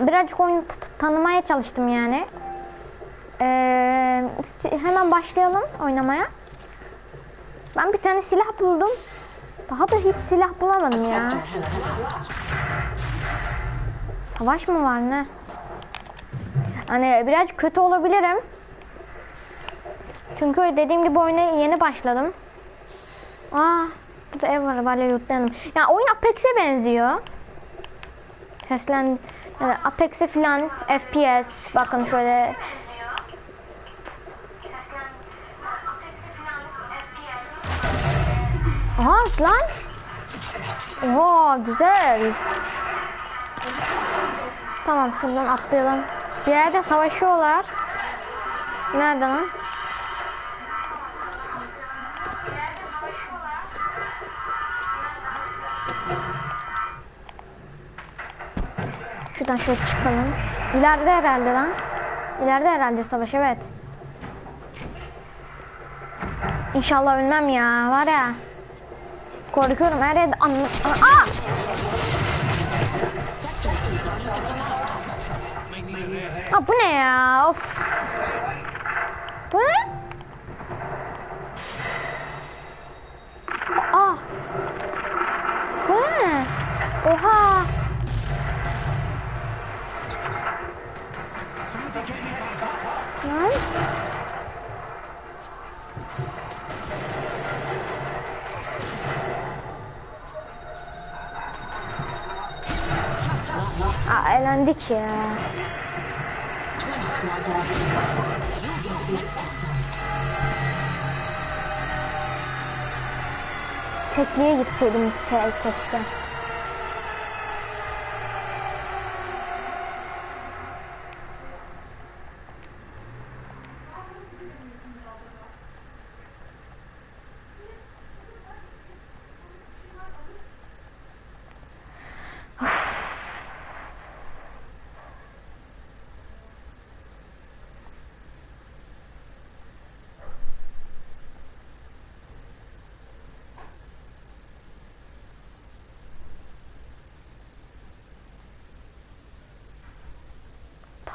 Birazcık oyunu tanımaya çalıştım yani. Ee, hemen başlayalım oynamaya. Ben bir tane silah buldum. Daha da hiç silah bulamadım ya. Savaş mı var ne? Hani biraz kötü olabilirim. Çünkü dediğim gibi oyuna yeni başladım. Aa, burada ev var bari lootlayalım. Ya oyun Apex'e benziyor. Seslen yani Apex'e filan FPS bakın şöyle Aha lan. Oha güzel. Tamam şuradan atlayalım. Bir yerde savaşıyorlar. Nerede lan? Şuradan şöyle çıkalım. İleride herhalde lan. İleride herhalde savaş evet. İnşallah ölmem ya var ya. Korkuyorum her yerde an Aa! Ha bu ne ya? Of. Next time. Tekliğe gitseydim ke-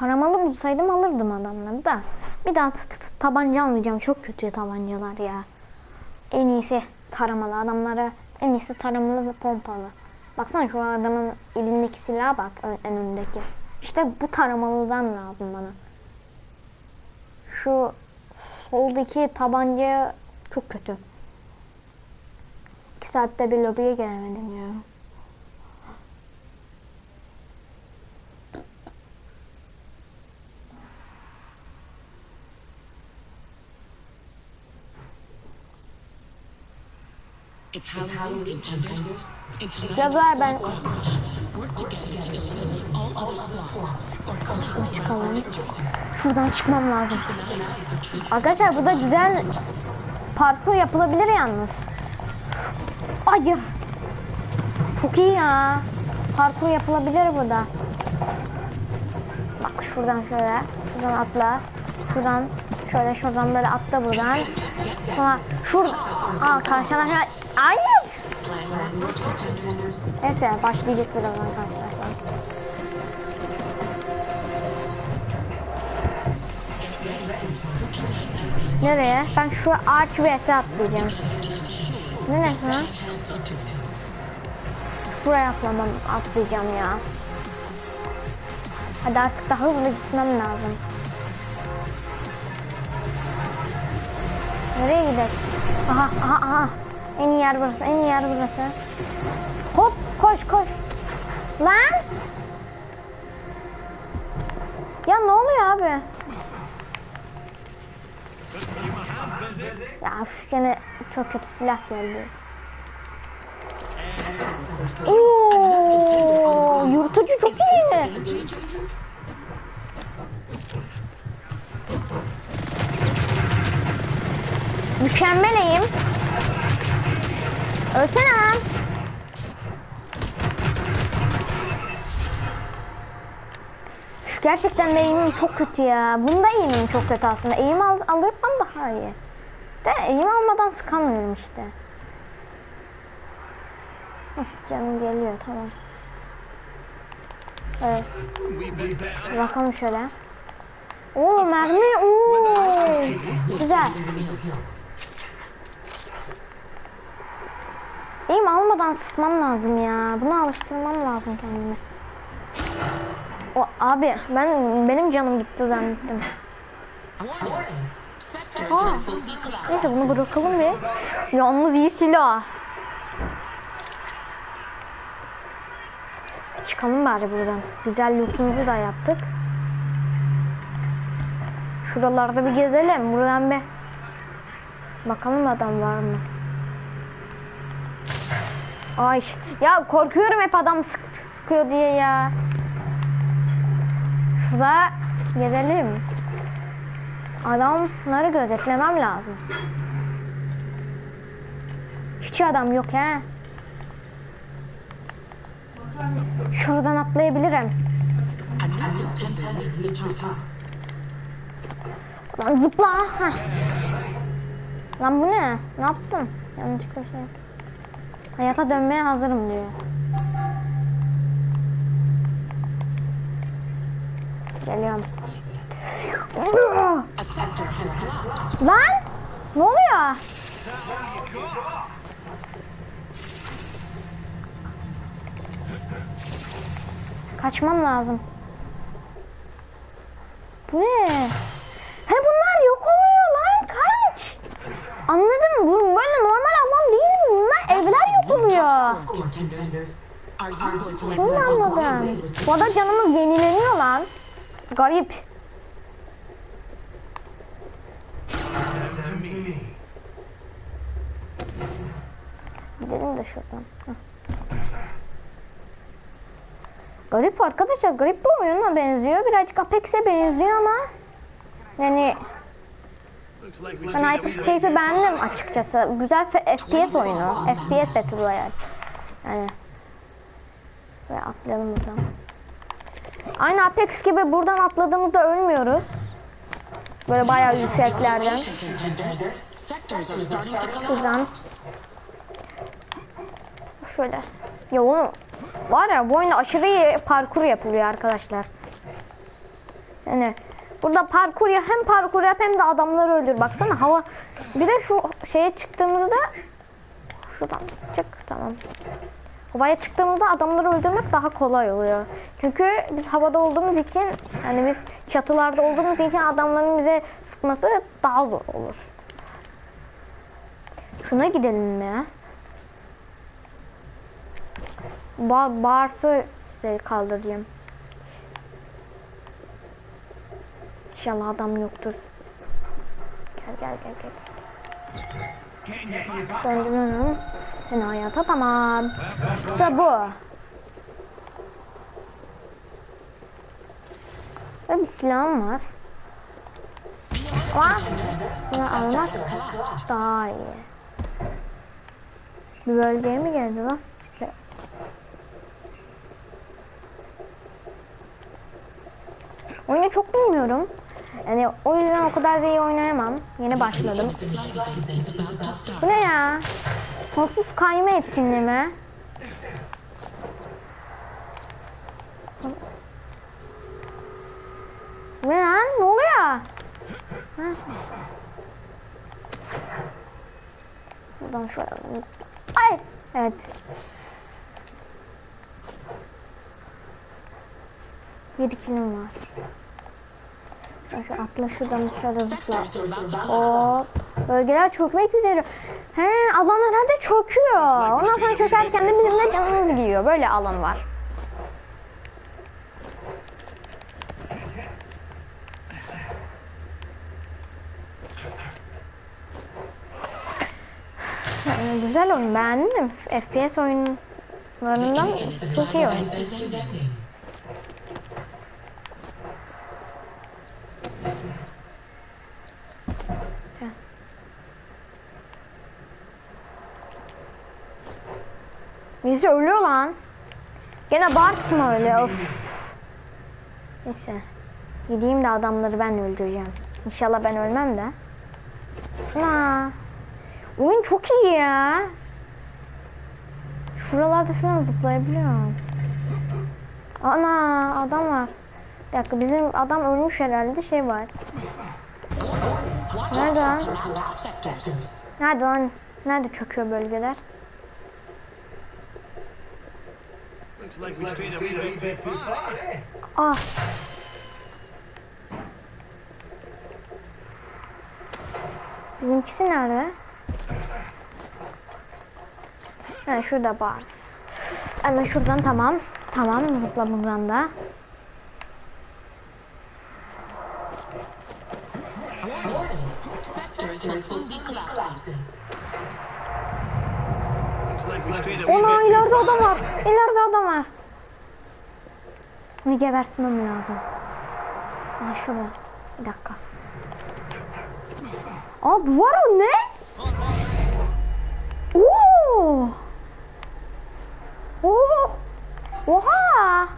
Taramalı bulsaydım alırdım adamları da. Bir daha tabanca almayacağım. Çok kötü tabancalar ya. En iyisi taramalı adamlara. En iyisi taramalı ve pompalı. Baksana şu adamın elindeki silaha bak ön, en öndeki. İşte bu taramalıdan lazım bana. Şu soldaki tabanca çok kötü. İki saatte bir lobiye gelemedim ya. It's Halloween, contenders. In tonight's da ben work together to eliminate all other squads or claim the çıkalım. victory. Şuradan çıkmam lazım. Arkadaşlar burada güzel parkur yapılabilir yalnız. Hayır. Çok iyi ya. Parkur yapılabilir burada. Bak şuradan şöyle. Şuradan atla. Şuradan şöyle şuradan böyle atla buradan. Sonra şurada. Aa karşılaşma. Work contenders. Neyse başlayacak birazdan karşılaşma. Nereye? Ben şu ağaç vs atlayacağım. Neresi. Buraya atlamam, atlayacağım ya. Hadi artık daha hızlı gitmem lazım. Nereye gidelim? Aha, aha, aha. En iyi yer burası, en iyi yer burası. Hop, koş, koş. Lan! Ya ne oluyor abi? Ya üf, gene çok kötü silah geldi. Oo, yurtucu çok iyi. Mükemmeleyim. Ölsene lan. Gerçekten de eğimim çok kötü ya. Bunda eğimim çok kötü aslında. Eğim al alırsam daha iyi. De eğim almadan sıkamıyorum işte. Hah, canım geliyor tamam. Evet. Bakalım şöyle. Oo mermi. Oo. Güzel. Mi almadan sıkmam lazım ya. Bunu alıştırmam lazım kendime. O abi ben benim canım gitti zannettim. Collapsed. Neyse bunu bırakalım bir. Yalnız iyi silah. Çıkalım bari buradan. Güzel lootumuzu da yaptık. Şuralarda bir gezelim. Buradan bir bakalım adam var mı? Ay ya korkuyorum hep adam sık sıkıyor diye ya. Şurada gezelim. Adamları gözetlemem lazım. Hiç adam yok he. Şuradan atlayabilirim. Lan zıpla. Heh. Lan bu ne? Ne yaptım? Yanlışlıkla şey. Hayata dönmeye hazırım diyor. Geliyorum. Lan! Ne oluyor? Kaçmam lazım. Bu ne? Bunu anladım. Bu arada canımız yenileniyor lan. Garip. Gidelim de şuradan. Garip arkadaşlar. Garip bir oyuna benziyor. Birazcık Apex'e benziyor ama yani ben Hyper beğendim açıkçası. Güzel FPS oyunu. FPS Battle Royale. Yani ve atlayalım buradan. Aynı Apex gibi buradan atladığımızda ölmüyoruz. Böyle bayağı yükseklerden. Şuradan. Şöyle. Ya oğlum var ya bu oyunda aşırı iyi parkur yapılıyor arkadaşlar. Yani burada parkur ya hem parkur yap hem de adamları öldür. Baksana hava. Bir de şu şeye çıktığımızda şuradan çık tamam. Havaya çıktığımızda adamları öldürmek daha kolay oluyor. Çünkü biz havada olduğumuz için yani biz çatılarda olduğumuz için adamların bize sıkması daha zor olur. Şuna gidelim mi? Ba Bars'ı şey kaldırayım. İnşallah adam yoktur. Gel gel gel gel. Döndürüyorum. Seni hayata tamam. İşte bu. Ve bir silahım var. Ama silah almak daha iyi. Bir bölgeye mi geldi? Nasıl çıkacak? Oyunu çok bilmiyorum. O yüzden o kadar da iyi oynayamam. Yeni başladım. Bu ne ya? Sonsuz kayma etkinliği mi? Ne lan? Ne oluyor? Ha? Buradan şöyle. Ay! Evet. Yedi kilim var. Şu atla şuradan şöyle zıpla. Hop. Bölgeler çökmek üzere. He alan herhalde çöküyor. Ondan sonra çökerken de bizim de canımız gidiyor. Böyle alan var. Yani güzel oyun beğendim. FPS oyunlarından çok iyi oyun. Birisi ölüyor lan. Gene Bart mı öyle? Of. Neyse. Gideyim de adamları ben öldüreceğim. İnşallah ben ölmem de. Aa. Oyun çok iyi ya. Şuralarda falan zıplayabiliyorum. Ana adam var. Bir dakika bizim adam ölmüş herhalde şey var. Nerede lan? Nerede lan? Nerede çöküyor bölgeler? Looks like we strayed a bit too far. Ah. Bizimkisi nerede? Ha şurada Bars. Hemen şuradan tamam. Tamam zıpla buradan da. Sectors will soon be collapsing. Looks like we strayed a wee Ona ileride adam var. İleride adam var. Bunu gebertmem lazım. Aa. Bir dakika. Aa duvar o ne? Oo. Oo. Oha.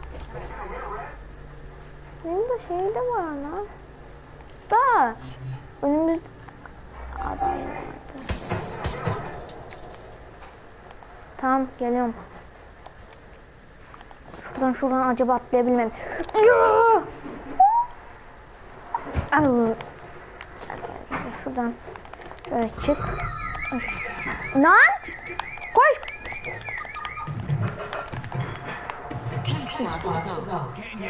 Benim de şey de var lan. Da. Geliyorum. Şuradan şuradan acaba atlayabilmem. Ya! Al. Şuradan böyle çık. Lan! Koş!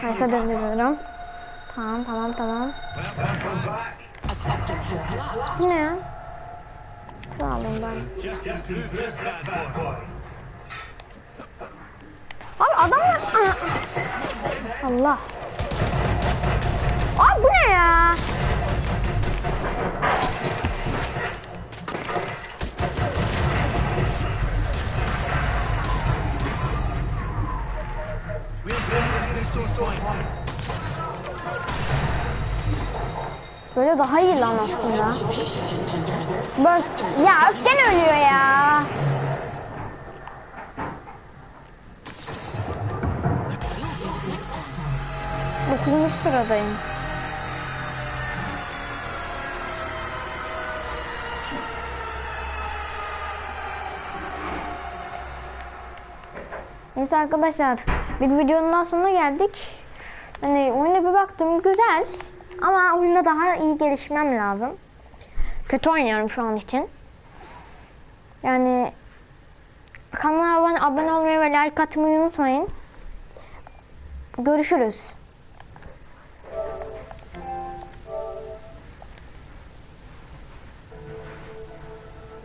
Harita döndürüyorum. Tamam tamam tamam. Bu ne ya? Şunu alayım ben. Just improve this bad boy. Abi adam var. Ana. Allah. Abi bu ne ya? Böyle daha iyi lan aslında. Bak ya gene ölüyor ya. Dokuzuncu sıradayım. Neyse arkadaşlar bir videonun daha sonuna geldik. Hani oyuna bir baktım güzel ama oyunda daha iyi gelişmem lazım. Kötü oynuyorum şu an için. Yani kanala abone, abone olmayı ve like atmayı unutmayın. Görüşürüz.